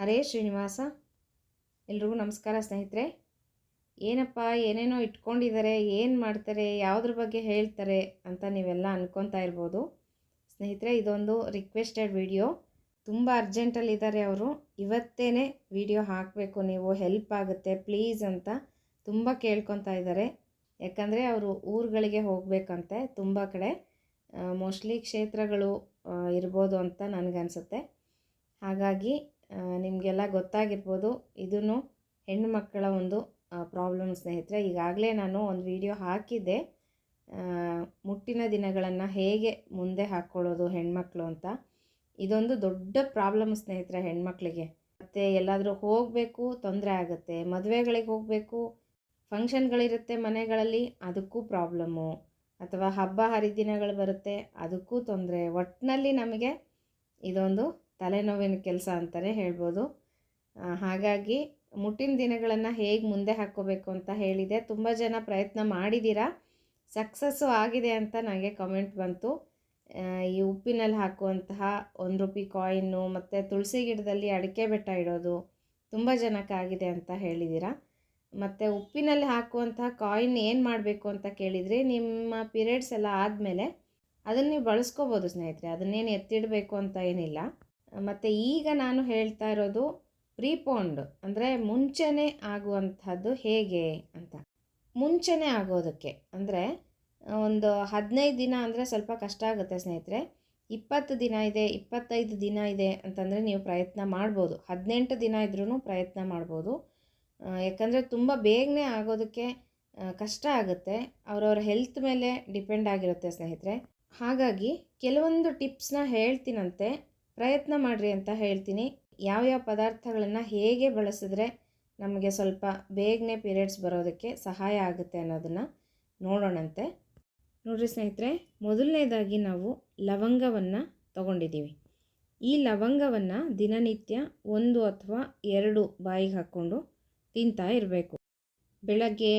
ಹರೇ ಶ್ರೀನಿವಾಸ. ಎಲ್ರಿಗೂ ನಮಸ್ಕಾರ ಸ್ನೇಹಿತರೆ. ಏನಪ್ಪ, ಏನೇನೋ ಇಟ್ಕೊಂಡಿದ್ದಾರೆ ಏನು ಮಾಡ್ತಾರೆ, ಯಾವುದ್ರ ಬಗ್ಗೆ ಹೇಳ್ತಾರೆ ಅಂತ ನೀವೆಲ್ಲ ಅನ್ಕೊತಾ ಇರ್ಬೋದು. ಸ್ನೇಹಿತರೆ, ಇದೊಂದು ರಿಕ್ವೆಸ್ಟೆಡ್ ವಿಡಿಯೋ ತುಂಬ ಅರ್ಜೆಂಟಲ್ಲಿದ್ದಾರೆ ಅವರು. ಇವತ್ತೇ ವಿಡಿಯೋ ಹಾಕಬೇಕು, ನೀವು ಹೆಲ್ಪ್ ಆಗುತ್ತೆ ಪ್ಲೀಸ್ ಅಂತ ತುಂಬ ಕೇಳ್ಕೊತಾ ಇದ್ದಾರೆ ಯಾಕಂದರೆ ಅವರು ಊರುಗಳಿಗೆ ಹೋಗಬೇಕಂತೆ ತುಂಬ ಕಡೆ. ಮೋಸ್ಟ್ಲಿ ಕ್ಷೇತ್ರಗಳು ಇರ್ಬೋದು ಅಂತ ನನಗನ್ಸುತ್ತೆ. ಹಾಗಾಗಿ ನಿಮಗೆಲ್ಲ ಗೊತ್ತಾಗಿರ್ಬೋದು. ಇದೂ ಹೆಣ್ಣು ಮಕ್ಕಳ ಒಂದು ಪ್ರಾಬ್ಲಮ್ ಸ್ನೇಹಿತರೆ. ಈಗಾಗಲೇ ನಾನು ಒಂದು ವಿಡಿಯೋ ಹಾಕಿದ್ದೆ. ಮುಟ್ಟಿನ ದಿನಗಳನ್ನು ಹೇಗೆ ಮುಂದೆ ಹಾಕ್ಕೊಳ್ಳೋದು ಹೆಣ್ಮಕ್ಳು ಅಂತ. ಇದೊಂದು ದೊಡ್ಡ ಪ್ರಾಬ್ಲಮ್ ಸ್ನೇಹಿತರೆ ಹೆಣ್ಮಕ್ಳಿಗೆ ಮತ್ತು ಎಲ್ಲಾದರೂ ಹೋಗಬೇಕು, ತೊಂದರೆ ಆಗುತ್ತೆ. ಮದುವೆಗಳಿಗೆ ಹೋಗಬೇಕು ಫಂಕ್ಷನ್ಗಳಿರುತ್ತೆ ಮನೆಗಳಲ್ಲಿ, ಅದಕ್ಕೂ ಪ್ರಾಬ್ಲಮ್ಮು ಅಥವಾ ಹಬ್ಬ ಹರಿದಿನಗಳು ಬರುತ್ತೆ, ಅದಕ್ಕೂ ತೊಂದರೆ. ಒಟ್ಟಿನಲ್ಲಿ ನಮಗೆ ಇದೊಂದು ತಲೆನೋವಿನ ಕೆಲಸ ಅಂತಲೇ ಹೇಳ್ಬೋದು. ಹಾಗಾಗಿ ಮುಟ್ಟಿನ ದಿನಗಳನ್ನು ಹೇಗೆ ಮುಂದೆ ಹಾಕ್ಕೋಬೇಕು ಅಂತ ಹೇಳಿದೆ. ತುಂಬ ಜನ ಪ್ರಯತ್ನ ಮಾಡಿದ್ದೀರಾ ಸಕ್ಸಸ್ಸು ಆಗಿದೆ ಅಂತ ನನಗೆ ಕಮೆಂಟ್ ಬಂತು. ಈ ಉಪ್ಪಿನಲ್ಲಿ ಹಾಕುವಂತಹ ಒಂದು ರೂಪಿ ಕಾಯಿನ್ನು ಮತ್ತು ತುಳಸಿ ಗಿಡದಲ್ಲಿ ಅಡಿಕೆ ಬೆಟ್ಟ ಇಡೋದು ತುಂಬ ಜನಕ್ಕಾಗಿದೆ ಅಂತ ಹೇಳಿದ್ದೀರಾ ಮತ್ತು ಉಪ್ಪಿನಲ್ಲಿ ಹಾಕುವಂತಹ ಕಾಯಿನ್ ಏನು ಮಾಡಬೇಕು ಅಂತ ಕೇಳಿದರೆ ನಿಮ್ಮ ಪೀರಿಯಡ್ಸ್ ಎಲ್ಲ ಆದಮೇಲೆ ಅದನ್ನು ನೀವು ಬಳಸ್ಕೋಬೋದು ಸ್ನೇಹಿತರೆ. ಅದನ್ನೇನು ಎತ್ತಿಡಬೇಕು ಅಂತ ಏನಿಲ್ಲ. ಮತ್ತು ಈಗ ನಾನು ಹೇಳ್ತಾ ಇರೋದು ಪ್ರೀಪೋಂಡ್, ಅಂದರೆ ಮುಂಚೆನೇ ಆಗುವಂಥದ್ದು ಹೇಗೆ ಅಂತ. ಮುಂಚೆನೇ ಆಗೋದಕ್ಕೆ, ಅಂದರೆ ಒಂದು ಹದಿನೈದು ದಿನ ಅಂದರೆ ಸ್ವಲ್ಪ ಕಷ್ಟ ಆಗುತ್ತೆ ಸ್ನೇಹಿತರೆ. ಇಪ್ಪತ್ತು ದಿನ ಇದೆ, ಇಪ್ಪತ್ತೈದು ದಿನ ಇದೆ ಅಂತಂದರೆ ನೀವು ಪ್ರಯತ್ನ ಮಾಡ್ಬೋದು. ಹದಿನೆಂಟು ದಿನ ಇದ್ರೂ ಪ್ರಯತ್ನ ಮಾಡ್ಬೋದು. ಯಾಕಂದರೆ ತುಂಬ ಬೇಗನೆ ಆಗೋದಕ್ಕೆ ಕಷ್ಟ ಆಗುತ್ತೆ. ಅವರವ್ರ ಹೆಲ್ತ್ ಮೇಲೆ ಡಿಪೆಂಡ್ ಆಗಿರುತ್ತೆ ಸ್ನೇಹಿತರೆ. ಹಾಗಾಗಿ ಕೆಲವೊಂದು ಟಿಪ್ಸ್ನ ಹೇಳ್ತೀನಂತೆ. ಪ್ರಯತ್ನ ಮಾಡಿರಿ ಅಂತ ಹೇಳ್ತೀನಿ. ಯಾವ್ಯಾವ ಪದಾರ್ಥಗಳನ್ನು ಹೇಗೆ ಬಳಸಿದ್ರೆ ನಮಗೆ ಸ್ವಲ್ಪ ಬೇಗನೆ ಪೀರಿಯಡ್ಸ್ ಬರೋದಕ್ಕೆ ಸಹಾಯ ಆಗುತ್ತೆ ಅನ್ನೋದನ್ನು ನೋಡೋಣಂತೆ. ನೋಡಿರಿ ಸ್ನೇಹಿತರೆ, ಮೊದಲನೇದಾಗಿ ನಾವು ಲವಂಗವನ್ನು ತಗೊಂಡಿದ್ದೀವಿ ಈ ಲವಂಗವನ್ನು ದಿನನಿತ್ಯ ಒಂದು ಅಥವಾ ಎರಡು ಬಾಯಿಗೆ ಹಾಕ್ಕೊಂಡು ತಿಂತಾ ಇರಬೇಕು. ಬೆಳಗ್ಗೆ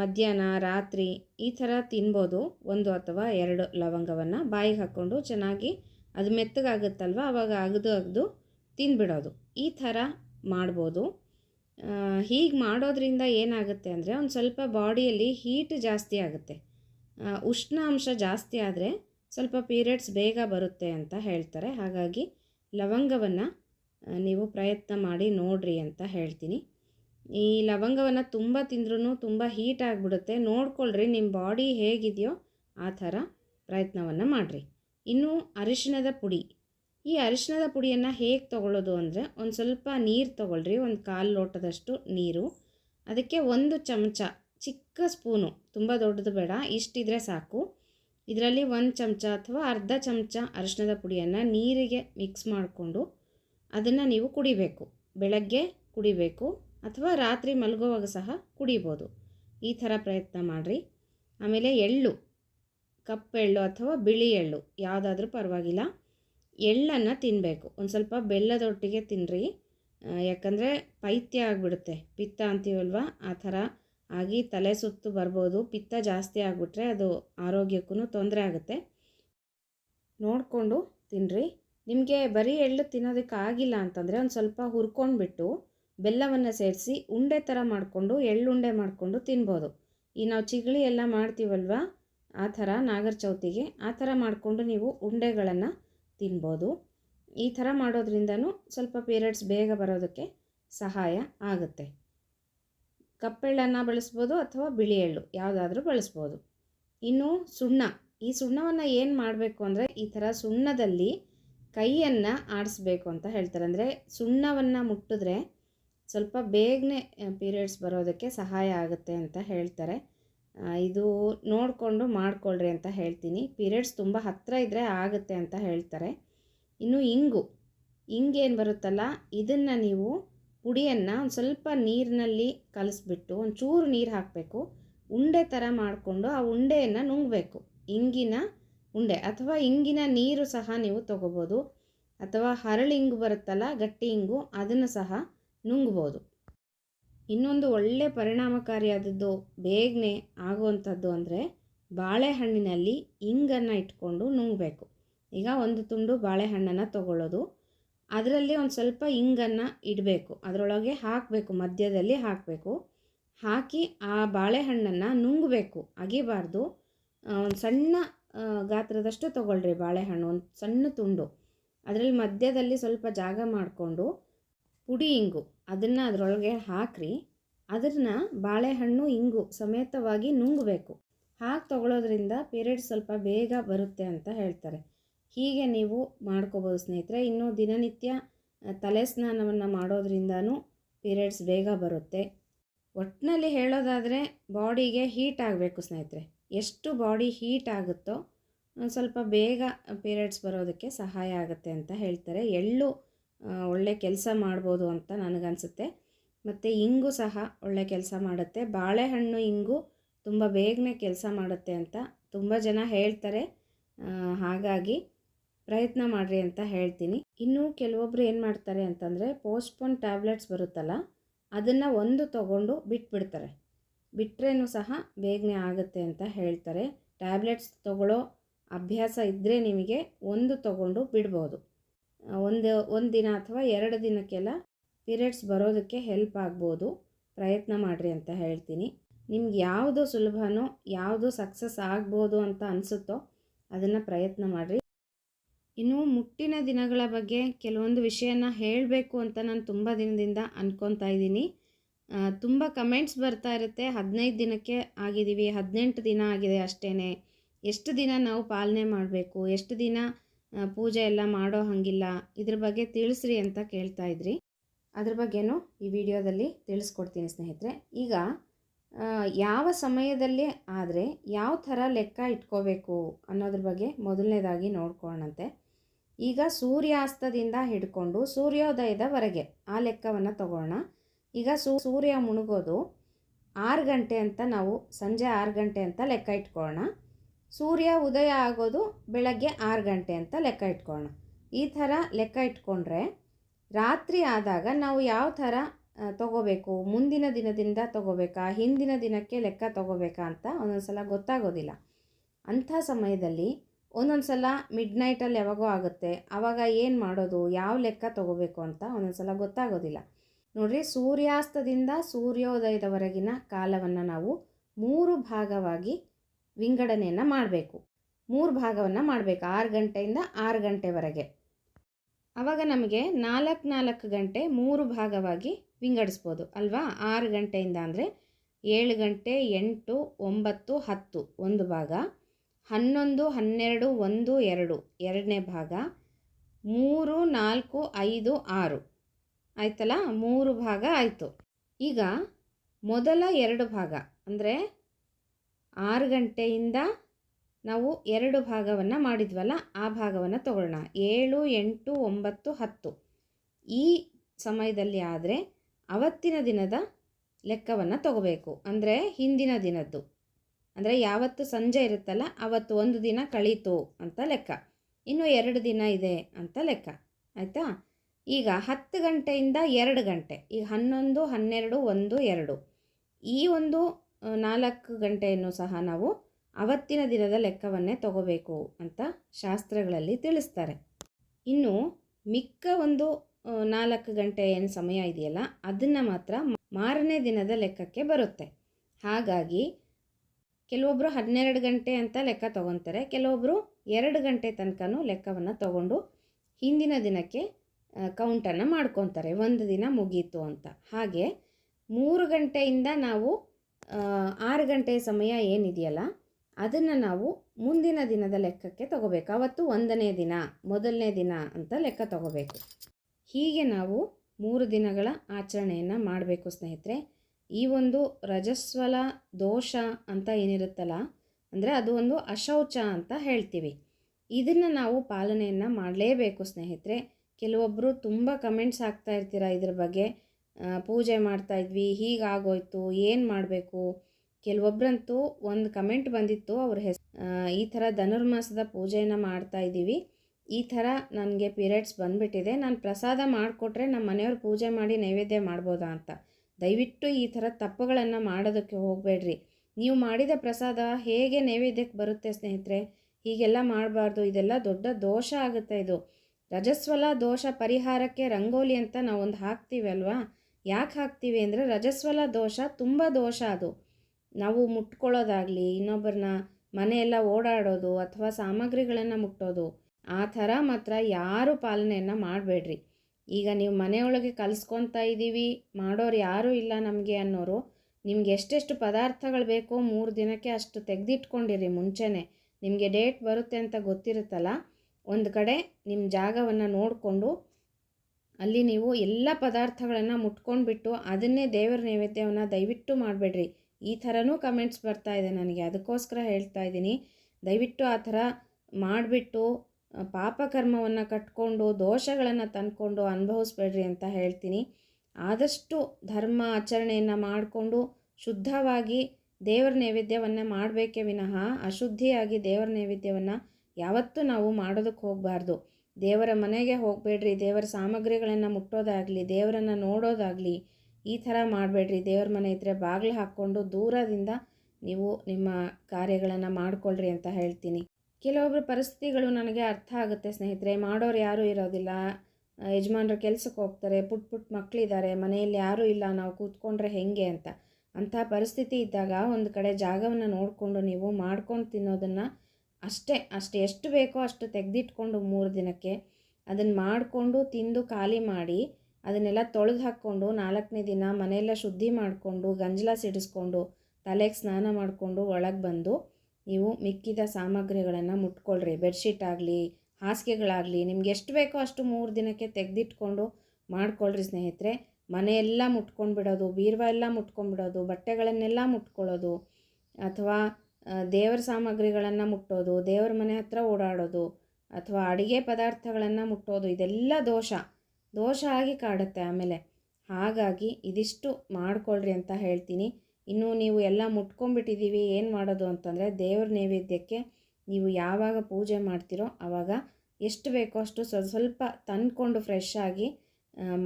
ಮಧ್ಯಾಹ್ನ, ರಾತ್ರಿ ಈ ಥರ ತಿನ್ಬೋದು ಒಂದು ಅಥವಾ ಎರಡು ಲವಂಗವನ್ನು ಬಾಯಿಗೆ ಹಾಕ್ಕೊಂಡು ಚೆನ್ನಾಗಿ ಅದು ಮೆತ್ತಗಾಗುತ್ತಲ್ವ? ಆವಾಗ ಅಗದು ಅಗದು ತಿಂದ್ಬಿಡೋದು. ಈ ಥರ ಮಾಡ್ಬೋದು. ಹೀಗೆ ಮಾಡೋದ್ರಿಂದ ಏನಾಗುತ್ತೆ ಅಂದರೆ ಒಂದು ಸ್ವಲ್ಪ ಬಾಡಿಯಲ್ಲಿ ಹೀಟ್ ಜಾಸ್ತಿ ಆಗುತ್ತೆ. ಉಷ್ಣಾಂಶ ಜಾಸ್ತಿ ಆದರೆ ಸ್ವಲ್ಪ ಪೀರಿಯಡ್ಸ್ ಬೇಗ ಬರುತ್ತೆ ಅಂತ ಹೇಳ್ತಾರೆ. ಹಾಗಾಗಿ ಲವಂಗವನ್ನು ನೀವು ಪ್ರಯತ್ನ ಮಾಡಿ ನೋಡ್ರಿ ಅಂತ ಹೇಳ್ತೀನಿ. ಈ ಲವಂಗವನ್ನು ತುಂಬ ತಿಂದ್ರೂ ತುಂಬ ಹೀಟ್ ಆಗಿಬಿಡುತ್ತೆ. ನೋಡ್ಕೊಳ್ರಿ ನಿಮ್ಮ ಬಾಡಿ ಹೇಗಿದೆಯೋ ಆ ಥರ ಪ್ರಯತ್ನವನ್ನು ಮಾಡಿರಿ. ಇನ್ನು ಅರಿಶಿಣದ ಪುಡಿ. ಈ ಅರಿಶಿಣದ ಪುಡಿಯನ್ನು ಹೇಗೆ ತೊಗೊಳ್ಳೋದು ಅಂದರೆ ಒಂದು ಸ್ವಲ್ಪ ನೀರು ತೊಗೊಳ್ರಿ, ಒಂದು ಕಾಲು ಲೋಟದಷ್ಟು ನೀರು. ಅದಕ್ಕೆ ಒಂದು ಚಮಚ ಚಿಕ್ಕ ಸ್ಪೂನು, ತುಂಬ ದೊಡ್ಡದು ಬೇಡ, ಇಷ್ಟಿದ್ರೆ ಸಾಕು. ಇದರಲ್ಲಿ ಒಂದು ಚಮಚ ಅಥವಾ ಅರ್ಧ ಚಮಚ ಅರಿಶಿಣದ ಪುಡಿಯನ್ನು ನೀರಿಗೆ ಮಿಕ್ಸ್ ಮಾಡಿಕೊಂಡು ಅದನ್ನು ನೀವು ಕುಡಿಬೇಕು. ಬೆಳಗ್ಗೆ ಕುಡಿಬೇಕು ಅಥವಾ ರಾತ್ರಿ ಮಲಗುವಾಗ ಸಹ ಕುಡಿಬೋದು. ಈ ಥರ ಪ್ರಯತ್ನ ಮಾಡಿರಿ. ಆಮೇಲೆ ಎಳ್ಳು. ಕಪ್ಪೆಳ್ಳು ಅಥವಾ ಬಿಳಿ ಎಳ್ಳು ಯಾವುದಾದ್ರೂ ಪರವಾಗಿಲ್ಲ. ಎಳ್ಳನ್ನು ತಿನ್ನಬೇಕು ಒಂದು ಸ್ವಲ್ಪ ಬೆಲ್ಲದೊಟ್ಟಿಗೆ ತಿನ್ನಿರಿ ಯಾಕಂದರೆ ಪೈತ್ಯ ಆಗಿಬಿಡುತ್ತೆ. ಪಿತ್ತ ಅಂತೀವಲ್ವ? ಆ ಥರ ಆಗಿ ತಲೆ ಸುತ್ತು ಬರ್ಬೋದು. ಪಿತ್ತ ಜಾಸ್ತಿ ಆಗಿಬಿಟ್ರೆ ಅದು ಆರೋಗ್ಯಕ್ಕೂ ತೊಂದರೆ ಆಗುತ್ತೆ. ನೋಡಿಕೊಂಡು ತಿನ್ನಿರಿ ನಿಮಗೆ ಬರೀ ಎಳ್ಳು ತಿನ್ನೋದಕ್ಕೆ ಆಗಿಲ್ಲ ಅಂತಂದರೆ ಒಂದು ಸ್ವಲ್ಪ ಹುರ್ಕೊಂಡ್ಬಿಟ್ಟು ಬೆಲ್ಲವನ್ನು ಸೇರಿಸಿ ಉಂಡೆ ಥರ ಮಾಡಿಕೊಂಡು ಎಳ್ಳುಂಡೆ ಮಾಡಿಕೊಂಡು ತಿನ್ಬೋದು. ಈ ನಾವು ಚಿಗಳಿ ಎಲ್ಲ ಮಾಡ್ತೀವಲ್ವ? ಆ ಥರ ನಾಗರ ಚೌತಿಗೆ ಆ ಥರ ಮಾಡಿಕೊಂಡು ನೀವು ಉಂಡೆಗಳನ್ನು ತಿನ್ಬೋದು. ಈ ಥರ ಮಾಡೋದ್ರಿಂದನೂ ಸ್ವಲ್ಪ ಪೀರಿಯಡ್ಸ್ ಬೇಗ ಬರೋದಕ್ಕೆ ಸಹಾಯ ಆಗುತ್ತೆ. ಕಪ್ಪೆಳ್ಳನ್ನು ಬಳಸ್ಬೋದು ಅಥವಾ ಬಿಳಿ ಎಳ್ಳು ಯಾವುದಾದ್ರೂ ಬಳಸ್ಬೋದು. ಇನ್ನು ಸುಣ್ಣ, ಈ ಸುಣ್ಣವನ್ನು ಏನು ಮಾಡಬೇಕು ಅಂದರೆ ಈ ಥರ ಸುಣ್ಣದಲ್ಲಿ ಕೈಯನ್ನು ಆಡಿಸ್ಬೇಕು ಅಂತ ಹೇಳ್ತಾರೆ. ಅಂದರೆ ಸುಣ್ಣವನ್ನು ಮುಟ್ಟಿದ್ರೆ ಸ್ವಲ್ಪ ಬೇಗನೆ ಪೀರಿಯಡ್ಸ್ ಬರೋದಕ್ಕೆ ಸಹಾಯ ಆಗುತ್ತೆ ಅಂತ ಹೇಳ್ತಾರೆ. ಇದು ನೋಡಿಕೊಂಡು ಮಾಡಿಕೊಳ್ಳ್ರಿ ಅಂತ ಹೇಳ್ತೀನಿ. ಪೀರಿಯಡ್ಸ್ ತುಂಬ ಹತ್ತಿರ ಇದ್ದರೆ ಆಗುತ್ತೆ ಅಂತ ಹೇಳ್ತಾರೆ. ಇನ್ನು ಇಂಗು ಇಂಗೇನು ಬರುತ್ತಲ್ಲ, ಇದನ್ನು ನೀವು ಪುಡಿಯನ್ನು ಒಂದು ಸ್ವಲ್ಪ ನೀರಿನಲ್ಲಿ ಕಲಿಸ್ಬಿಟ್ಟು ಒಂದು ಚೂರು ನೀರು ಹಾಕಬೇಕು. ಉಂಡೆ ಥರ ಮಾಡಿಕೊಂಡು ಆ ಉಂಡೆಯನ್ನು ನುಂಗಬೇಕು. ಇಂಗಿನ ಉಂಡೆ ಅಥವಾ ಇಂಗಿನ ನೀರು ಸಹ ನೀವು ತೊಗೋಬೋದು. ಅಥವಾ ಹರಳಿಂಗು ಬರುತ್ತಲ್ಲ, ಗಟ್ಟಿ ಇಂಗು, ಅದನ್ನು ಸಹ ನುಂಗ್ಬೋದು. ಇನ್ನೊಂದು ಒಳ್ಳೆ ಪರಿಣಾಮಕಾರಿಯಾದದ್ದು ಬೇಗನೆ ಆಗುವಂಥದ್ದು ಅಂದರೆ ಬಾಳೆಹಣ್ಣಿನಲ್ಲಿ ಇಂಗನ್ನು ಇಟ್ಕೊಂಡು ನುಂಗಬೇಕು. ಈಗ ಒಂದು ತುಂಡು ಬಾಳೆಹಣ್ಣನ್ನು ತಗೊಳ್ಳೋದು. ಅದರಲ್ಲಿ ಒಂದು ಸ್ವಲ್ಪ ಇಂಗನ್ನು ಇಡಬೇಕು. ಅದರೊಳಗೆ ಹಾಕಬೇಕು, ಮಧ್ಯದಲ್ಲಿ ಹಾಕಬೇಕು. ಹಾಕಿ ಆ ಬಾಳೆಹಣ್ಣನ್ನು ನುಂಗಬೇಕು. ಅಗಿಬಾರ್ದು. ಒಂದು ಸಣ್ಣ ಗಾತ್ರದಷ್ಟು ತೊಗೊಳ್ರಿ ಬಾಳೆಹಣ್ಣು, ಒಂದು ಸಣ್ಣ ತುಂಡು. ಅದರಲ್ಲಿ ಮಧ್ಯದಲ್ಲಿ ಸ್ವಲ್ಪ ಜಾಗ ಮಾಡಿಕೊಂಡು ಪುಡಿ ಇಂಗು. ಅದನ್ನು ಅದರೊಳಗೆ ಹಾಕ್ರಿ. ಅದನ್ನು ಬಾಳೆಹಣ್ಣು ಇಂಗು ಸಮೇತವಾಗಿ ನುಂಗಬೇಕು. ಹಾಕಿ ತಗೊಳ್ಳೋದ್ರಿಂದ ಪೀರಿಯಡ್ಸ್ ಸ್ವಲ್ಪ ಬೇಗ ಬರುತ್ತೆ ಅಂತ ಹೇಳ್ತಾರೆ. ಹೀಗೆ ನೀವು ಮಾಡ್ಕೋಬೋದು ಸ್ನೇಹಿತರೆ. ಇನ್ನು ದಿನನಿತ್ಯ ತಲೆ ಸ್ನಾನವನ್ನು ಮಾಡೋದ್ರಿಂದನೂ ಪೀರಿಯಡ್ಸ್ ಬೇಗ ಬರುತ್ತೆ. ಒಟ್ಟಿನಲ್ಲಿ ಹೇಳೋದಾದರೆ ಬಾಡಿಗೆ ಹೀಟ್ ಆಗಬೇಕು ಸ್ನೇಹಿತರೆ. ಎಷ್ಟು ಬಾಡಿ ಹೀಟ್ ಆಗುತ್ತೋ ಒಂದು ಸ್ವಲ್ಪ ಬೇಗ ಪೀರಿಯಡ್ಸ್ ಬರೋದಕ್ಕೆ ಸಹಾಯ ಆಗುತ್ತೆ ಅಂತ ಹೇಳ್ತಾರೆ. ಎಳ್ಳು ಒಳ್ಳೆ ಕೆಲಸ ಮಾಡ್ಬೋದು ಅಂತ ನನಗನ್ಸುತ್ತೆ. ಮತ್ತು ಇಂಗು ಸಹ ಒಳ್ಳೆ ಕೆಲಸ ಮಾಡುತ್ತೆ. ಬಾಳೆಹಣ್ಣು ಇಂಗು ತುಂಬ ಬೇಗನೆ ಕೆಲಸ ಮಾಡುತ್ತೆ ಅಂತ ತುಂಬ ಜನ ಹೇಳ್ತಾರೆ. ಹಾಗಾಗಿ ಪ್ರಯತ್ನ ಮಾಡಿರಿ ಅಂತ ಹೇಳ್ತೀನಿ. ಇನ್ನೂ ಕೆಲವೊಬ್ಬರು ಏನು ಮಾಡ್ತಾರೆ ಅಂತಂದರೆ ಪೋಸ್ಟ್ಪೋನ್ ಟ್ಯಾಬ್ಲೆಟ್ಸ್ ಬರುತ್ತಲ್ಲ, ಅದನ್ನು ಒಂದು ತಗೊಂಡು ಬಿಟ್ಬಿಡ್ತಾರೆ. ಬಿಟ್ಟರೇನು ಸಹ ಬೇಗನೆ ಆಗುತ್ತೆ ಅಂತ ಹೇಳ್ತಾರೆ. ಟ್ಯಾಬ್ಲೆಟ್ಸ್ ತಗೊಳ್ಳೋ ಅಭ್ಯಾಸ ಇದ್ದರೆ ನಿಮಗೆ ಒಂದು ತಗೊಂಡು ಬಿಡ್ಬೋದು. ಒಂದು ಒಂದು ದಿನ ಅಥವಾ ಎರಡು ದಿನಕ್ಕೆಲ್ಲ ಪೀರಿಯಡ್ಸ್ ಬರೋದಕ್ಕೆ ಹೆಲ್ಪ್ ಆಗ್ಬೋದು. ಪ್ರಯತ್ನ ಮಾಡಿರಿ ಅಂತ ಹೇಳ್ತೀನಿ. ನಿಮ್ಗೆ ಯಾವುದು ಸುಲಭನೋ, ಯಾವುದು ಸಕ್ಸಸ್ ಆಗ್ಬೋದು ಅಂತ ಅನಿಸುತ್ತೋ ಅದನ್ನು ಪ್ರಯತ್ನ ಮಾಡಿರಿ. ಇನ್ನು ಮುಟ್ಟಿನ ದಿನಗಳ ಬಗ್ಗೆ ಕೆಲವೊಂದು ವಿಷಯನ ಹೇಳಬೇಕು ಅಂತ ನಾನು ತುಂಬ ದಿನದಿಂದ ಅನ್ಕೊತಾ ಇದ್ದೀನಿ. ತುಂಬ ಕಮೆಂಟ್ಸ್ ಬರ್ತಾ ಇರುತ್ತೆ. ಹದಿನೈದು ದಿನಕ್ಕೆ ಆಗಿದ್ದೀವಿ, ಹದಿನೆಂಟು ದಿನ ಆಗಿದೆ ಅಷ್ಟೇ ಎಷ್ಟು ದಿನ ನಾವು ಪಾಲನೆ ಮಾಡಬೇಕು? ಎಷ್ಟು ದಿನ ಪೂಜೆ ಎಲ್ಲ ಮಾಡೋ ಹಾಗಿಲ್ಲ. ಇದ್ರ ಬಗ್ಗೆ ತಿಳಿಸ್ರಿ ಅಂತ ಕೇಳ್ತಾ ಇದ್ರಿ. ಅದ್ರ ಬಗ್ಗೆನೂ ಈ ವಿಡಿಯೋದಲ್ಲಿ ತಿಳಿಸ್ಕೊಡ್ತೀನಿ ಸ್ನೇಹಿತರೆ. ಈಗ ಯಾವ ಸಮಯದಲ್ಲಿ ಆದರೆ ಯಾವ ಥರ ಲೆಕ್ಕ ಇಟ್ಕೋಬೇಕು ಅನ್ನೋದ್ರ ಬಗ್ಗೆ ಮೊದಲನೇದಾಗಿ ನೋಡ್ಕೊಳ್ಳೋಣಂತೆ. ಈಗ ಸೂರ್ಯಾಸ್ತದಿಂದ ಹಿಡ್ಕೊಂಡು ಸೂರ್ಯೋದಯದವರೆಗೆ ಆ ಲೆಕ್ಕವನ್ನು ತಗೋಣ ಈಗ ಸೂರ್ಯ ಮುಳುಗೋದು ಆರು ಗಂಟೆ ಅಂತ ನಾವು ಸಂಜೆ ಆರು ಗಂಟೆ ಅಂತ ಲೆಕ್ಕ ಇಟ್ಕೊಳ್ಳೋಣ. ಸೂರ್ಯ ಉದಯ ಆಗೋದು ಬೆಳಗ್ಗೆ ಆರು ಗಂಟೆ ಅಂತ ಲೆಕ್ಕ ಇಟ್ಕೊಳ್ಳೋಣ. ಈ ಥರ ಲೆಕ್ಕ ಇಟ್ಕೊಂಡ್ರೆ ರಾತ್ರಿ ಆದಾಗ ನಾವು ಯಾವ ಥರ ತಗೋಬೇಕು? ಮುಂದಿನ ದಿನದಿಂದ ತಗೋಬೇಕಾ? ಹಿಂದಿನ ದಿನಕ್ಕೆ ಲೆಕ್ಕ ತಗೋಬೇಕಾ ಅಂತ ಒಂದೊಂದು ಸಲ ಗೊತ್ತಾಗೋದಿಲ್ಲ. ಅಂಥ ಸಮಯದಲ್ಲಿ ಒಂದೊಂದು ಸಲ ಮಿಡ್ ನೈಟಲ್ಲಿ ಯಾವಾಗೋ ಆಗುತ್ತೆ. ಆವಾಗ ಏನು ಮಾಡೋದು? ಯಾವ ಲೆಕ್ಕ ತಗೋಬೇಕು ಅಂತ ಒಂದೊಂದು ಸಲ ಗೊತ್ತಾಗೋದಿಲ್ಲ. ನೋಡಿರಿ, ಸೂರ್ಯಾಸ್ತದಿಂದ ಸೂರ್ಯೋದಯದವರೆಗಿನ ಕಾಲವನ್ನು ನಾವು ಮೂರು ಭಾಗವಾಗಿ ವಿಂಗಡಣೆಯನ್ನು ಮಾಡಬೇಕು. ಮೂರು ಭಾಗವನ್ನು ಮಾಡಬೇಕು, ಆರು ಗಂಟೆಯಿಂದ ಆರು ಗಂಟೆವರೆಗೆ. ಆವಾಗ ನಮಗೆ ನಾಲ್ಕು ನಾಲ್ಕು ಗಂಟೆ ಮೂರು ಭಾಗವಾಗಿ ವಿಂಗಡಿಸ್ಬೋದು, ಅಲ್ವಾ? ಆರು ಗಂಟೆಯಿಂದ ಅಂದರೆ ಏಳು ಗಂಟೆ, ಎಂಟು, ಒಂಬತ್ತು, ಹತ್ತು, ಒಂದು ಭಾಗ. ಹನ್ನೊಂದು, ಹನ್ನೆರಡು, ಒಂದು, ಎರಡು, ಎರಡನೇ ಭಾಗ. ಮೂರು, ನಾಲ್ಕು, ಐದು, ಆರು. ಆಯ್ತಲ್ಲ? ಮೂರು ಭಾಗ ಆಯಿತು. ಈಗ ಮೊದಲ ಎರಡು ಭಾಗ ಅಂದರೆ ಆರು ಗಂಟೆಯಿಂದ ನಾವು ಎರಡು ಭಾಗವನ್ನು ಮಾಡಿದ್ವಲ್ಲ, ಆ ಭಾಗವನ್ನು ತಗೊಳ್ಳೋಣ. ಏಳು, ಎಂಟು, ಒಂಬತ್ತು, ಹತ್ತು. ಈ ಸಮಯದಲ್ಲಿ ಆದರೆ ಅವತ್ತಿನ ದಿನದ ಲೆಕ್ಕವನ್ನು ತಗೋಬೇಕು. ಅಂದರೆ ಹಿಂದಿನ ದಿನದ್ದು. ಅಂದರೆ ಯಾವತ್ತು ಸಂಜೆ ಇರುತ್ತಲ್ಲ, ಅವತ್ತು ಒಂದು ದಿನ ಕಳೀತು ಅಂತ ಲೆಕ್ಕ. ಇನ್ನು ಎರಡು ದಿನ ಇದೆ ಅಂತ ಲೆಕ್ಕ. ಆಯಿತಾ? ಈಗ ಹತ್ತು ಗಂಟೆಯಿಂದ ಎರಡು ಗಂಟೆ. ಈಗ ಹನ್ನೊಂದು, ಹನ್ನೆರಡು, ಒಂದು, ಎರಡು. ಈ ಒಂದು ನಾಲ್ಕು ಗಂಟೆಯನ್ನು ಸಹ ನಾವು ಅವತ್ತಿನ ದಿನದ ಲೆಕ್ಕವನ್ನೇ ತಗೋಬೇಕು ಅಂತ ಶಾಸ್ತ್ರಗಳಲ್ಲಿ ತಿಳಿಸ್ತಾರೆ. ಇನ್ನು ಮಿಕ್ಕ ಒಂದು ನಾಲ್ಕು ಗಂಟೆ ಏನು ಸಮಯ ಇದೆಯಲ್ಲ, ಅದನ್ನು ಮಾತ್ರ ಮಾರನೇ ದಿನದ ಲೆಕ್ಕಕ್ಕೆ ಬರುತ್ತೆ. ಹಾಗಾಗಿ ಕೆಲವೊಬ್ಬರು ಹನ್ನೆರಡು ಗಂಟೆ ಅಂತ ಲೆಕ್ಕ ತಗೊತಾರೆ ಕೆಲವೊಬ್ಬರು ಎರಡು ಗಂಟೆ ತನಕನೂ ಲೆಕ್ಕವನ್ನು ತಗೊಂಡು ಹಿಂದಿನ ದಿನಕ್ಕೆ ಕೌಂಟನ್ನು ಮಾಡ್ಕೊತಾರೆ, ಒಂದು ದಿನ ಮುಗೀತು ಅಂತ. ಹಾಗೆ ಮೂರು ಗಂಟೆಯಿಂದ ನಾವು ಆರು ಗಂಟೆ ಸಮಯ ಏನಿದೆಯಲ್ಲ, ಅದನ್ನು ನಾವು ಮುಂದಿನ ದಿನದ ಲೆಕ್ಕಕ್ಕೆ ತಗೋಬೇಕು. ಅವತ್ತು ಒಂದನೇ ದಿನ, ಮೊದಲನೇ ದಿನ ಅಂತ ಲೆಕ್ಕ ತಗೋಬೇಕು. ಹೀಗೆ ನಾವು ಮೂರು ದಿನಗಳ ಆಚರಣೆಯನ್ನು ಮಾಡಬೇಕು ಸ್ನೇಹಿತರೆ. ಈ ಒಂದು ರಜಸ್ವಲ ದೋಷ ಅಂತ ಏನಿರುತ್ತಲ್ಲ, ಅಂದರೆ ಅದು ಒಂದು ಅಶೌಚ ಅಂತ ಹೇಳ್ತೀವಿ. ಇದನ್ನು ನಾವು ಪಾಲನೆಯನ್ನು ಮಾಡಲೇಬೇಕು ಸ್ನೇಹಿತರೆ. ಕೆಲವೊಬ್ಬರು ತುಂಬ ಕಮೆಂಟ್ಸ್ ಹಾಕ್ತಾ ಇರ್ತೀರ ಇದ್ರ ಬಗ್ಗೆ. ಪೂಜೆ ಮಾಡ್ತಾ ಇದ್ವಿ, ಹೀಗಾಗೋಯ್ತು, ಏನು ಮಾಡಬೇಕು? ಕೆಲವೊಬ್ಬರಂತೂ ಒಂದು ಕಮೆಂಟ್ ಬಂದಿತ್ತು ಅವ್ರ ಹೆಸ್ ಈ ಥರ ಧನುರ್ಮಾಸದ ಪೂಜೆಯನ್ನು ಮಾಡ್ತಾ ಇದ್ದೀವಿ. ಈ ಥರ ನನಗೆ ಪೀರಿಯಡ್ಸ್ ಬಂದುಬಿಟ್ಟಿದೆ. ನಾನು ಪ್ರಸಾದ ಮಾಡಿಕೊಟ್ರೆ ನಮ್ಮ ಮನೆಯವ್ರು ಪೂಜೆ ಮಾಡಿ ನೈವೇದ್ಯ ಮಾಡ್ಬೋದಾ ಅಂತ. ದಯವಿಟ್ಟು ಈ ಥರ ತಪ್ಪುಗಳನ್ನು ಮಾಡೋದಕ್ಕೆ ಹೋಗಬೇಡ್ರಿ. ನೀವು ಮಾಡಿದ ಪ್ರಸಾದ ಹೇಗೆ ನೈವೇದ್ಯಕ್ಕೆ ಬರುತ್ತೆ ಸ್ನೇಹಿತರೆ? ಹೀಗೆಲ್ಲ ಮಾಡಬಾರ್ದು. ಇದೆಲ್ಲ ದೊಡ್ಡ ದೋಷ ಆಗುತ್ತೆ ಇದು. ರಜಸ್ವಲ ದೋಷ ಪರಿಹಾರಕ್ಕೆ ರಂಗೋಲಿ ಅಂತ ನಾವೊಂದು ಹಾಕ್ತೀವಿ ಅಲ್ವಾ? ಯಾಕೆ ಹಾಕ್ತೀವಿ ಅಂದರೆ ರಜಸ್ವಲ ದೋಷ ತುಂಬ ದೋಷ ಅದು. ನಾವು ಮುಟ್ಕೊಳ್ಳೋದಾಗಲಿ ಇನ್ನೊಬ್ಬರನ್ನ ಮನೆಯೆಲ್ಲ ಓಡಾಡೋದು ಅಥವಾ ಸಾಮಗ್ರಿಗಳನ್ನು ಮುಟ್ಟೋದು, ಆ ಥರ ಮಾತ್ರ ಯಾರು ಪಾಲನೆಯನ್ನು ಮಾಡಬೇಡ್ರಿ. ಈಗ ನೀವು ಮನೆಯೊಳಗೆ ಕಲಿಸ್ಕೊತಾ ಇದ್ದೀವಿ ಮಾಡೋರು ಯಾರೂ ಇಲ್ಲ ನಮಗೆ ಅನ್ನೋರು, ನಿಮ್ಗೆ ಎಷ್ಟೆಷ್ಟು ಪದಾರ್ಥಗಳು ಬೇಕೋ ಮೂರು ದಿನಕ್ಕೆ ಅಷ್ಟು ತೆಗೆದಿಟ್ಕೊಂಡಿರಿ ಮುಂಚೆನೆ. ನಿಮಗೆ ಡೇಟ್ ಬರುತ್ತೆ ಅಂತ ಗೊತ್ತಿರುತ್ತಲ್ಲ, ಒಂದು ಕಡೆ ನಿಮ್ಮ ಜಾಗವನ್ನು ನೋಡಿಕೊಂಡು ಅಲ್ಲಿ ನೀವು ಎಲ್ಲ ಪದಾರ್ಥಗಳನ್ನು ಮುಟ್ಕೊಂಡ್ಬಿಟ್ಟು ಅದನ್ನೇ ದೇವರ ನೈವೇದ್ಯವನ್ನು ದಯವಿಟ್ಟು ಮಾಡಬೇಡ್ರಿ. ಈ ಥರನೂ ಕಮೆಂಟ್ಸ್ ಬರ್ತಾ ಇದೆ ನನಗೆ. ಅದಕ್ಕೋಸ್ಕರ ಹೇಳ್ತಾ ಇದ್ದೀನಿ. ದಯವಿಟ್ಟು ಆ ಥರ ಮಾಡಿಬಿಟ್ಟು ಪಾಪಕರ್ಮವನ್ನು ಕಟ್ಕೊಂಡು, ದೋಷಗಳನ್ನು ತಂದ್ಕೊಂಡು ಅನುಭವಿಸ್ಬೇಡ್ರಿ ಅಂತ ಹೇಳ್ತೀನಿ. ಆದಷ್ಟು ಧರ್ಮ ಆಚರಣೆಯನ್ನು ಮಾಡಿಕೊಂಡು ಶುದ್ಧವಾಗಿ ದೇವರ ನೈವೇದ್ಯವನ್ನು ಮಾಡಬೇಕೇ ವಿನಃ, ಅಶುದ್ಧಿಯಾಗಿ ದೇವರ ನೈವೇದ್ಯವನ್ನು ಯಾವತ್ತೂ ನಾವು ಮಾಡೋದಕ್ಕೆ ಹೋಗಬಾರ್ದು. ದೇವರ ಮನೆಗೆ ಹೋಗಬೇಡ್ರಿ, ದೇವರ ಸಾಮಗ್ರಿಗಳನ್ನು ಮುಟ್ಟೋದಾಗಲಿ, ದೇವರನ್ನು ನೋಡೋದಾಗಲಿ, ಈ ಥರ ಮಾಡಬೇಡ್ರಿ. ದೇವ್ರ ಮನೆ ಇದ್ದರೆ ಬಾಗಿಲು ಹಾಕ್ಕೊಂಡು ದೂರದಿಂದ ನೀವು ನಿಮ್ಮ ಕಾರ್ಯಗಳನ್ನು ಮಾಡಿಕೊಳ್ಳ್ರಿ ಅಂತ ಹೇಳ್ತೀನಿ. ಕೆಲವೊಬ್ಬರು ಪರಿಸ್ಥಿತಿಗಳು ನನಗೆ ಅರ್ಥ ಆಗುತ್ತೆ ಸ್ನೇಹಿತರೆ. ಮಾಡೋರು ಯಾರೂ ಇರೋದಿಲ್ಲ. ಯಜಮಾನ್ರು ಕೆಲಸಕ್ಕೆ ಹೋಗ್ತಾರೆ, ಪುಟ್ ಪುಟ್ ಮಕ್ಕಳಿದ್ದಾರೆ ಮನೆಯಲ್ಲಿ ಯಾರೂ ಇಲ್ಲ, ನಾವು ಕೂತ್ಕೊಂಡ್ರೆ ಹೆಂಗೆ ಅಂತ. ಅಂಥ ಪರಿಸ್ಥಿತಿ ಇದ್ದಾಗ ಒಂದು ಕಡೆ ಜಾಗವನ್ನು ನೋಡಿಕೊಂಡು ನೀವು ಮಾಡ್ಕೊಂಡು ತಿನ್ನೋದನ್ನು ಅಷ್ಟೇ, ಅಷ್ಟು ಎಷ್ಟು ಬೇಕೋ ಅಷ್ಟು ತೆಗೆದಿಟ್ಕೊಂಡು ಮೂರು ದಿನಕ್ಕೆ ಅದನ್ನು ಮಾಡಿಕೊಂಡು ತಿಂದು ಖಾಲಿ ಮಾಡಿ ಅದನ್ನೆಲ್ಲ ತೊಳೆದು ಹಾಕ್ಕೊಂಡು ನಾಲ್ಕನೇ ದಿನ ಮನೆಯೆಲ್ಲ ಶುದ್ಧಿ ಮಾಡಿಕೊಂಡು ಗಂಜಲ ಸಿಡಿಸ್ಕೊಂಡು ತಲೆಗೆ ಸ್ನಾನ ಮಾಡಿಕೊಂಡು ಒಳಗೆ ಬಂದು ನೀವು ಮಿಕ್ಕಿದ ಸಾಮಗ್ರಿಗಳನ್ನು ಮುಟ್ಕೊಳ್ರಿ. ಬೆಡ್ಶೀಟ್ ಆಗಲಿ, ಹಾಸಿಗೆಗಳಾಗಲಿ, ನಿಮ್ಗೆ ಎಷ್ಟು ಬೇಕೋ ಅಷ್ಟು ಮೂರು ದಿನಕ್ಕೆ ತೆಗೆದಿಟ್ಕೊಂಡು ಮಾಡ್ಕೊಳ್ರಿ ಸ್ನೇಹಿತರೆ. ಮನೆಯೆಲ್ಲ ಮುಟ್ಕೊಂಡು ಬಿಡೋದು ಬೀರ್ವ ಎಲ್ಲ ಮುಟ್ಕೊಂಡ್ಬಿಡೋದು, ಬಟ್ಟೆಗಳನ್ನೆಲ್ಲ ಮುಟ್ಕೊಳ್ಳೋದು ಅಥವಾ ದೇವರ ಸಾಮಗ್ರಿಗಳನ್ನು ಮುಟ್ಟೋದು, ದೇವರ ಮನೆ ಹತ್ರ ಓಡಾಡೋದು, ಅಥವಾ ಅಡುಗೆ ಪದಾರ್ಥಗಳನ್ನು ಮುಟ್ಟೋದು, ಇದೆಲ್ಲ ದೋಷ. ದೋಷ ಆಗಿ ಕಾಡುತ್ತೆ ಆಮೇಲೆ. ಹಾಗಾಗಿ ಇದಿಷ್ಟು ಮಾಡ್ಕೊಳ್ರಿ ಅಂತ ಹೇಳ್ತೀನಿ. ಇನ್ನು ನೀವು ಎಲ್ಲ ಮುಟ್ಕೊಂಡ್ಬಿಟ್ಟಿದ್ದೀವಿ, ಏನು ಮಾಡೋದು ಅಂತಂದರೆ ದೇವ್ರ ನೈವೇದ್ಯಕ್ಕೆ ನೀವು ಯಾವಾಗ ಪೂಜೆ ಮಾಡ್ತೀರೋ ಆವಾಗ ಎಷ್ಟು ಬೇಕೋ ಅಷ್ಟು ಸ್ವಲ್ಪ ಸ್ವಲ್ಪ ತಂದ್ಕೊಂಡು ಫ್ರೆಶ್ ಆಗಿ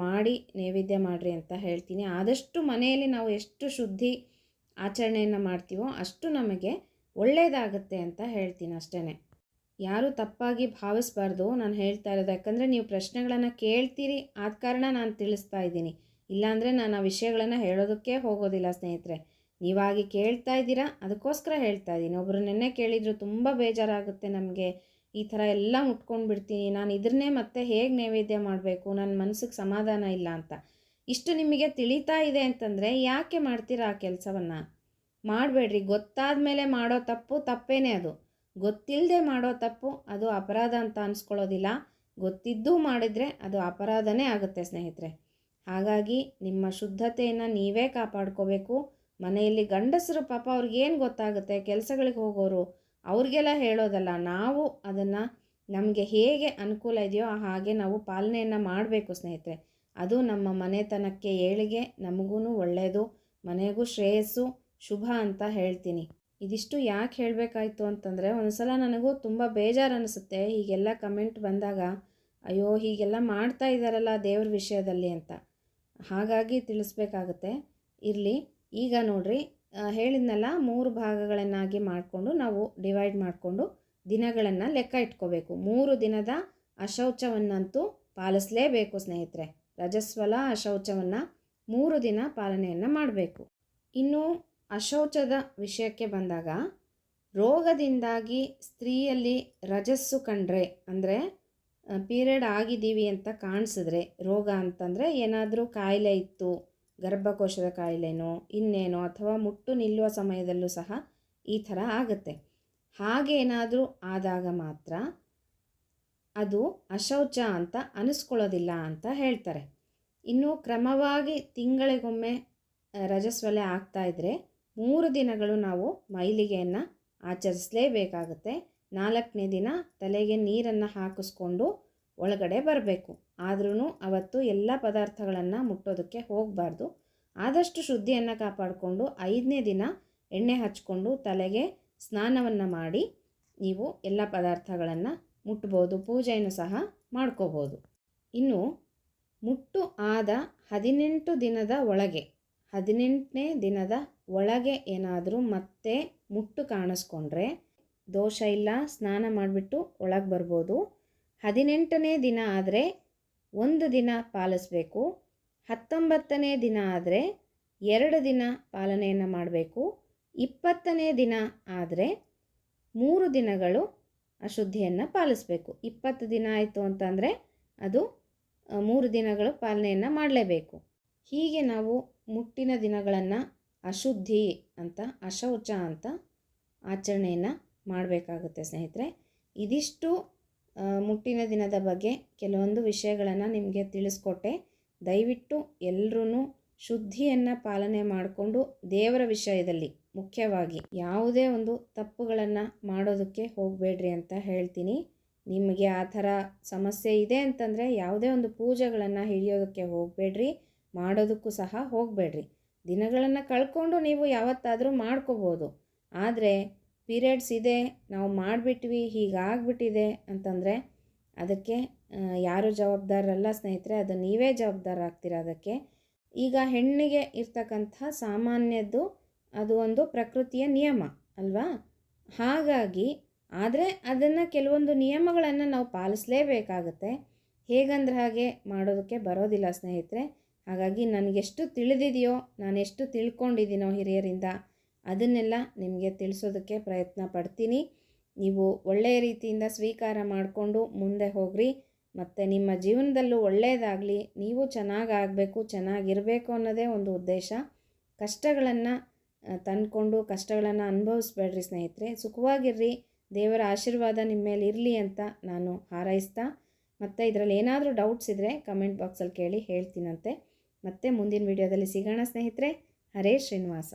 ಮಾಡಿ ನೈವೇದ್ಯ ಮಾಡಿರಿ ಅಂತ ಹೇಳ್ತೀನಿ. ಆದಷ್ಟು ಮನೆಯಲ್ಲಿ ನಾವು ಎಷ್ಟು ಶುದ್ಧಿ ಆಚರಣೆಯನ್ನು ಮಾಡ್ತೀವೋ ಅಷ್ಟು ನಮಗೆ ಒಳ್ಳೆಯದಾಗತ್ತೆ ಅಂತ ಹೇಳ್ತೀನಿ ಅಷ್ಟೇ ಯಾರೂ ತಪ್ಪಾಗಿ ಭಾವಿಸ್ಬಾರ್ದು ನಾನು ಹೇಳ್ತಾ ಇರೋದು. ಯಾಕಂದರೆ ನೀವು ಪ್ರಶ್ನೆಗಳನ್ನು ಕೇಳ್ತೀರಿ, ಆದ ಕಾರಣ ನಾನು ತಿಳಿಸ್ತಾ ಇದ್ದೀನಿ. ಇಲ್ಲಾಂದರೆ ನಾನು ಆ ವಿಷಯಗಳನ್ನು ಹೇಳೋದಕ್ಕೆ ಹೋಗೋದಿಲ್ಲ ಸ್ನೇಹಿತರೆ. ನೀವಾಗಿ ಕೇಳ್ತಾ ಇದ್ದೀರಾ, ಅದಕ್ಕೋಸ್ಕರ ಹೇಳ್ತಾ ಇದ್ದೀನಿ. ಒಬ್ಬರು ನೆನ್ನೆ ಕೇಳಿದ್ರು, ತುಂಬ ಬೇಜಾರಾಗುತ್ತೆ ನಮಗೆ. ಈ ಥರ ಎಲ್ಲ ಮುಟ್ಕೊಂಡು ಬಿಡ್ತೀನಿ ನಾನು ಇದ್ರನ್ನೇ ಮತ್ತೆ ಹೇಗೆ ನೈವೇದ್ಯ ಮಾಡಬೇಕು? ನನ್ನ ಮನಸ್ಸಿಗೆ ಸಮಾಧಾನ ಇಲ್ಲ ಅಂತ. ಇಷ್ಟು ನಿಮಗೆ ತಿಳಿತಾ ಇದೆ ಅಂತಂದರೆ ಯಾಕೆ ಮಾಡ್ತೀರಾ ಆ ಕೆಲಸವನ್ನು? ಮಾಡಬೇಡ್ರಿ ಗೊತ್ತಾದ ಮೇಲೆ ಮಾಡೋ ತಪ್ಪು ತಪ್ಪೇನೇ ಅದು. ಗೊತ್ತಿಲ್ಲದೆ ಮಾಡೋ ತಪ್ಪು ಅದು ಅಪರಾಧ ಅಂತ ಅನ್ಸ್ಕೊಳ್ಳೋದಿಲ್ಲ. ಗೊತ್ತಿದ್ದೂ ಮಾಡಿದರೆ ಅದು ಅಪರಾಧನೇ ಆಗುತ್ತೆ ಸ್ನೇಹಿತರೆ. ಹಾಗಾಗಿ ನಿಮ್ಮ ಶುದ್ಧತೆಯನ್ನು ನೀವೇ ಕಾಪಾಡ್ಕೋಬೇಕು. ಮನೆಯಲ್ಲಿ ಗಂಡಸರು ಪಾಪ ಅವ್ರಿಗೇನು ಗೊತ್ತಾಗುತ್ತೆ? ಕೆಲಸಗಳಿಗೆ ಹೋಗೋರು ಅವ್ರಿಗೆಲ್ಲ ಹೇಳೋದಲ್ಲ. ನಾವು ಅದನ್ನು ನಮಗೆ ಹೇಗೆ ಅನುಕೂಲ ಇದೆಯೋ ಹಾಗೆ ನಾವು ಪಾಲನೆಯನ್ನು ಮಾಡಬೇಕು ಸ್ನೇಹಿತರೆ. ಅದು ನಮ್ಮ ಮನೆತನಕ್ಕೆ ಏಳಿಗೆ ನಮಗೂ ಒಳ್ಳೆಯದು ಮನೆಗೂ ಶ್ರೇಯಸ್ಸು, ಶುಭ ಅಂತ ಹೇಳ್ತೀನಿ. ಇದಿಷ್ಟು ಯಾಕೆ ಹೇಳಬೇಕಾಯ್ತು ಅಂತಂದರೆ ಒಂದು ಸಲ ನನಗೂ ತುಂಬ ಬೇಜಾರು ಅನಿಸುತ್ತೆ ಹೀಗೆಲ್ಲ ಕಮೆಂಟ್ ಬಂದಾಗ, ಅಯ್ಯೋ ಹೀಗೆಲ್ಲ ಮಾಡ್ತಾ ಇದ್ದಾರಲ್ಲ ದೇವ್ರ ವಿಷಯದಲ್ಲಿ ಅಂತ. ಹಾಗಾಗಿ ತಿಳಿಸ್ಬೇಕಾಗತ್ತೆ. ಇರಲಿ, ಈಗ ನೋಡ್ರಿ ಹೇಳಿದ್ನಲ್ಲ ಮೂರು ಭಾಗಗಳನ್ನಾಗಿ ಮಾಡಿಕೊಂಡು ನಾವು ಡಿವೈಡ್ ಮಾಡಿಕೊಂಡು ದಿನಗಳನ್ನು ಲೆಕ್ಕ ಇಟ್ಕೋಬೇಕು. ಮೂರು ದಿನದ ಅಶೌಚವನ್ನಂತೂ ಪಾಲಿಸಲೇಬೇಕು ಸ್ನೇಹಿತರೆ. ರಜಸ್ವಲ ಅಶೌಚವನ್ನು ಮೂರು ದಿನ ಪಾಲನೆಯನ್ನು ಮಾಡಬೇಕು. ಇನ್ನು ಅಶೌಚದ ವಿಷಯಕ್ಕೆ ಬಂದಾಗ ರೋಗದಿಂದಾಗಿ ಸ್ತ್ರೀಯಲ್ಲಿ ರಜಸ್ಸು ಕಂಡ್ರೆ ಅಂದರೆ ಪೀರಿಯಡ್ ಆಗಿದ್ದೀವಿ ಅಂತ ಕಾಣಿಸಿದ್ರೆ, ರೋಗ ಅಂತಂದರೆ ಏನಾದರೂ ಕಾಯಿಲೆ ಇತ್ತು, ಗರ್ಭಕೋಶದ ಕಾಯಿಲೆನೋ, ಇನ್ನೇನೋ ಅಥವಾ ಮುಟ್ಟು ನಿಲ್ಲುವ ಸಮಯದಲ್ಲೂ ಸಹ ಈ ಥರ ಆಗುತ್ತೆ. ಹಾಗೇನಾದರೂ ಆದಾಗ ಮಾತ್ರ ಅದು ಅಶೌಚ ಅಂತ ಅನಿಸ್ಕೊಳ್ಳೋದಿಲ್ಲ ಅಂತ ಹೇಳ್ತಾರೆ. ಇನ್ನು ಕ್ರಮವಾಗಿ ತಿಂಗಳಿಗೊಮ್ಮೆ ರಜಸ್ವಲೆ ಆಗ್ತಾ ಇದ್ದರೆ ಮೂರು ದಿನಗಳು ನಾವು ಮೈಲಿಗೆಯನ್ನು ಆಚರಿಸಲೇಬೇಕಾಗುತ್ತೆ. ನಾಲ್ಕನೇ ದಿನ ತಲೆಗೆ ನೀರನ್ನು ಹಾಕಿಸ್ಕೊಂಡು ಒಳಗಡೆ ಬರಬೇಕು. ಆದ್ರೂ ಅವತ್ತು ಎಲ್ಲ ಪದಾರ್ಥಗಳನ್ನು ಮುಟ್ಟೋದಕ್ಕೆ ಹೋಗಬಾರ್ದು. ಆದಷ್ಟು ಶುದ್ಧಿಯನ್ನು ಕಾಪಾಡಿಕೊಂಡು ಐದನೇ ದಿನ ಎಣ್ಣೆ ಹಚ್ಕೊಂಡು ತಲೆಗೆ ಸ್ನಾನವನ್ನು ಮಾಡಿ ನೀವು ಎಲ್ಲ ಪದಾರ್ಥಗಳನ್ನು ಮುಟ್ಬೋದು ಪೂಜೆಯನ್ನು ಸಹ ಮಾಡ್ಕೋಬೋದು ಇನ್ನು ಮುಟ್ಟು ಆದ ಹದಿನೆಂಟು ದಿನದ ಒಳಗೆ, ಹದಿನೆಂಟನೇ ದಿನದ ಒಳಗೆ ಏನಾದರೂ ಮತ್ತೆ ಮುಟ್ಟು ಕಾಣಿಸ್ಕೊಂಡ್ರೆ ದೋಷ ಇಲ್ಲ, ಸ್ನಾನ ಮಾಡಿಬಿಟ್ಟು ಒಳಗೆ ಬರ್ಬೋದು. ಹದಿನೆಂಟನೇ ದಿನ ಆದರೆ ಒಂದು ದಿನ ಪಾಲಿಸಬೇಕು. ಹತ್ತೊಂಬತ್ತನೇ ದಿನ ಆದರೆ ಎರಡು ದಿನ ಪಾಲನೆಯನ್ನು ಮಾಡಬೇಕು. ಇಪ್ಪತ್ತನೇ ದಿನ ಆದರೆ ಮೂರು ದಿನಗಳು ಅಶುದ್ಧಿಯನ್ನು ಪಾಲಿಸಬೇಕು. ಇಪ್ಪತ್ತು ದಿನ ಆಯಿತು ಅಂತಂದರೆ ಅದು ಮೂರು ದಿನಗಳು ಪಾಲನೆಯನ್ನು ಮಾಡಲೇಬೇಕು. ಹೀಗೆ ನಾವು ಮುಟ್ಟಿನ ದಿನಗಳನ್ನು ಅಶುದ್ಧಿ ಅಂತ, ಅಶೌಚ ಅಂತ ಆಚರಣೆಯನ್ನು ಮಾಡಬೇಕಾಗುತ್ತೆ ಸ್ನೇಹಿತರೆ. ಇದಿಷ್ಟು ಮುಟ್ಟಿನ ದಿನದ ಬಗ್ಗೆ ಕೆಲವೊಂದು ವಿಷಯಗಳನ್ನು ನಿಮಗೆ ತಿಳಿಸ್ಕೊಟ್ಟೆ. ದಯವಿಟ್ಟು ಎಲ್ಲರೂ ಶುದ್ಧಿಯನ್ನು ಪಾಲನೆ ಮಾಡಿಕೊಂಡು ದೇವರ ವಿಷಯದಲ್ಲಿ ಮುಖ್ಯವಾಗಿ ಯಾವುದೇ ಒಂದು ತಪ್ಪುಗಳನ್ನು ಮಾಡೋದಕ್ಕೆ ಹೋಗಬೇಡ್ರಿ ಅಂತ ಹೇಳ್ತೀನಿ. ನಿಮಗೆ ಆ ಥರ ಸಮಸ್ಯೆ ಇದೆ ಅಂತಂದರೆ ಯಾವುದೇ ಒಂದು ಪೂಜೆಗಳನ್ನು ಹಿಡಿಯೋದಕ್ಕೆ ಹೋಗಬೇಡ್ರಿ, ಮಾಡೋದಕ್ಕೂ ಸಹ ಹೋಗಬೇಡ್ರಿ. ದಿನಗಳನ್ನು ಕಳ್ಕೊಂಡು ನೀವು ಯಾವತ್ತಾದರೂ ಮಾಡ್ಕೋಬೋದು. ಆದರೆ ಪೀರಿಯಡ್ಸ್ ಇದೆ, ನಾವು ಮಾಡಿಬಿಟ್ವಿ, ಹೀಗಾಗ್ಬಿಟ್ಟಿದೆ ಅಂತಂದರೆ ಅದಕ್ಕೆ ಯಾರು ಜವಾಬ್ದಾರರಲ್ಲ ಸ್ನೇಹಿತರೆ, ಅದು ನೀವೇ ಜವಾಬ್ದಾರ ಅದಕ್ಕೆ. ಈಗ ಹೆಣ್ಣಿಗೆ ಇರ್ತಕ್ಕಂಥ ಸಾಮಾನ್ಯದ್ದು ಅದು ಒಂದು ಪ್ರಕೃತಿಯ ನಿಯಮ, ಅಲ್ವಾ? ಹಾಗಾಗಿ ಆದರೆ ಅದನ್ನು ಕೆಲವೊಂದು ನಿಯಮಗಳನ್ನು ನಾವು ಪಾಲಿಸಲೇಬೇಕಾಗತ್ತೆ. ಹೇಗಂದ್ರೆ ಹಾಗೆ ಮಾಡೋದಕ್ಕೆ ಬರೋದಿಲ್ಲ ಸ್ನೇಹಿತರೆ. ಹಾಗಾಗಿ ನನಗೆಷ್ಟು ತಿಳಿದಿದೆಯೋ, ನಾನೆಷ್ಟು ತಿಳ್ಕೊಂಡಿದ್ದೀನೋ ಹಿರಿಯರಿಂದ, ಅದನ್ನೆಲ್ಲ ನಿಮಗೆ ತಿಳಿಸೋದಕ್ಕೆ ಪ್ರಯತ್ನ ಪಡ್ತೀನಿ. ನೀವು ಒಳ್ಳೆಯ ರೀತಿಯಿಂದ ಸ್ವೀಕಾರ ಮಾಡಿಕೊಂಡು ಮುಂದೆ ಹೋಗ್ರಿ. ಮತ್ತು ನಿಮ್ಮ ಜೀವನದಲ್ಲೂ ಒಳ್ಳೆಯದಾಗಲಿ ನೀವು ಚೆನ್ನಾಗಾಗಬೇಕು, ಚೆನ್ನಾಗಿರಬೇಕು ಅನ್ನೋದೇ ಒಂದು ಉದ್ದೇಶ. ಕಷ್ಟಗಳನ್ನು ತಂದ್ಕೊಂಡು ಕಷ್ಟಗಳನ್ನು ಅನುಭವಿಸ್ಬೇಡ್ರಿ ಸ್ನೇಹಿತರೆ. ಸುಖವಾಗಿರ್ರಿ. ದೇವರ ಆಶೀರ್ವಾದ ನಿಮ್ಮ ಮೇಲೆ ಇರಲಿ ಅಂತ ನಾನು ಹಾರೈಸ್ತಾ, ಮತ್ತು ಇದರಲ್ಲಿ ಏನಾದರೂ ಡೌಟ್ಸ್ ಇದ್ದರೆ ಕಮೆಂಟ್ ಬಾಕ್ಸಲ್ಲಿ ಕೇಳಿ ಹೇಳ್ತೀನಂತೆ. ಮತ್ತೆ ಮುಂದಿನ ವಿಡಿಯೋದಲ್ಲಿ ಸಿಗೋಣ ಸ್ನೇಹಿತರೆ. ಹರೇ ಶ್ರೀನಿವಾಸ.